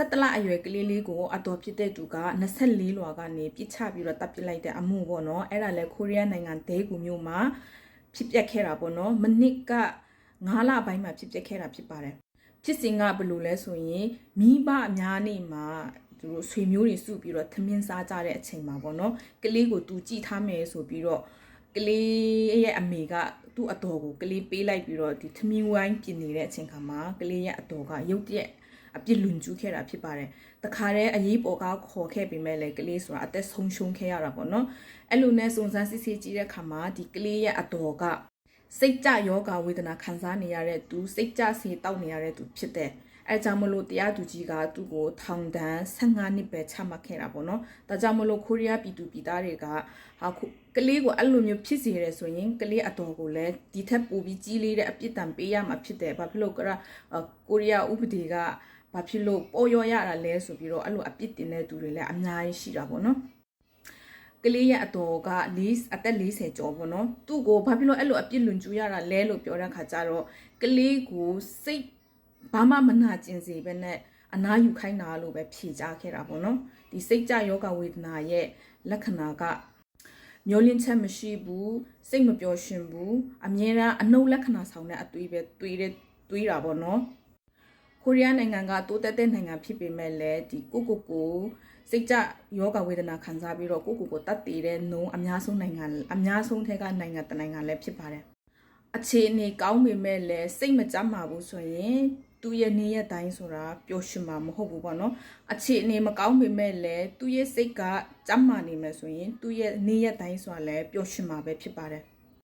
17လအရွယ်ကလေးလေးကိုအတော်ဖြစ်တဲ့သူက24လွာကနေပြစ်ချပြီးတော့တပ်ပစ်လိုက်တဲ့အမှုပေါ့နော်အဲ့ဒါလဲကိုရီးယားနိုင်ငံဒဲကူမြို့မှာဖြစ်ပျက်ခဲ့တာပေါ့နော်မနစ်က9လပိုင်းမှာဖြစ်ပျက်ခဲ့တာဖြစ်ပါတယ်ဖြစ်စဉ်ကဘယ်လိုလဲဆိုရင်မိဘအများနေမှာသူတို့ဆွေမျိုးတွေစုပြီးတော့သမင်းစားကြတဲ့အချိန်မှာပေါ့နော်ကလေးကိုသူကြည်ထားမယ်ဆိုပြီးတော့ကလေးရဲ့အမေကသူ့အတော်ကိုကလေးပေးလိုက်ပြီးတော့ဒီသမင်းဝိုင်းပြင်နေတဲ့အချိန်ခါမှာကလေးရဲ့အတော်ကရုတ်တရက် အပြစ်လွန်ကျူးခဲ့တာဖြစ်ပါတယ်။တခါတည်းအရေးပေါ်ကခေါ်ခဲ့ပြီးမဲ့လေကလေးဆိုတာအသက်ဆုံးရှုံးခဲ့ရတာပေါ့နော်။အဲ့လိုနဲ့စုံစမ်းစစ်ဆေးကြည့်တဲ့အခါမှာဒီကလေးရဲ့အတော်ကစိတ်ကြယောဂဝေဒနာခံစားနေရတဲ့သူစိတ်ကြဆေးတောက်နေရတဲ့သူဖြစ်တဲ့အဲကြောင့်မလို့တရားသူကြီးကသူ့ကိုထောင်ဒဏ်15နှစ်ပဲချမှတ်ခဲ့တာပေါ့နော်။ဒါကြောင့်မလို့ကိုရီးယားပြည်သူပြည်သားတွေကဟာခုကလေးကိုအဲ့လိုမျိုးဖြစ်စေရဲဆိုရင်ကလေးအတော်ကိုလည်းဒီထက်ပိုပြီးကြီးလေးတဲ့အပြစ်ဒဏ်ပေးရမှာဖြစ်တယ်။ဘာဖြစ်လို့ကရကိုရီးယားဥပဒေက ဘာဖြစ်လို့ပေါ်ရောရတာလဲဆိုပြီးတော့အဲ့လိုအပြစ်တင်တဲ့သူတွေလည်းအများကြီးရှိတာပေါ့နော်ကလေးရဲ့အတော်က40အသက်40ကျော်ပေါ့နော်သူ့ကိုဘာဖြစ်လို့အဲ့လိုအပြစ်လွန်ကျူးရတာလဲလို့ပြောတဲ့ခါကျတော့ကလေးကိုစိတ်ဘာမှမနာကျင်စေပဲနဲ့အနာယူခိုင်းတာလို့ပဲဖြေကြားခဲ့တာပေါ့နော်ဒီစိတ်ကြယောဂဝေဒနာရဲ့လက္ခဏာကမျောလင်းချက်မရှိဘူးစိတ်မပျော်ရွှင်ဘူးအမြဲတမ်းအနှုတ်လက္ခဏာဆောင်တဲ့အသွေးပဲတွေးတဲ့တွေးတာပေါ့နော် ကိုရီးယားနိုင်ငံကတိုးတက်တဲ့နိုင်ငံဖြစ်ပေမဲ့လည်းဒီကိုကိုကိုစိတ်ကြယောဂဝေဒနာခံစားပြီးတော့ကိုကိုကိုတတ်တည်တဲ့နှုံအများဆုံးနိုင်ငံအများဆုံးထက်ကနိုင်ငံတနိုင်ငံလည်းဖြစ်ပါတယ်အခြေအနေကောင်းပေမဲ့လည်းစိတ်မကြမ်းပါဘူးဆိုရင်သူ့ရဲ့နေရက်တိုင်းဆိုတာပျော်ရွှင်မှာမဟုတ်ဘူးပေါ့နော်အခြေအနေမကောင်းပေမဲ့လည်းသူ့ရဲ့စိတ်ကကြမ်းမာနေမယ်ဆိုရင်သူ့ရဲ့နေရက်တိုင်းဆိုတာလည်းပျော်ရွှင်မှာပဲဖြစ်ပါတယ်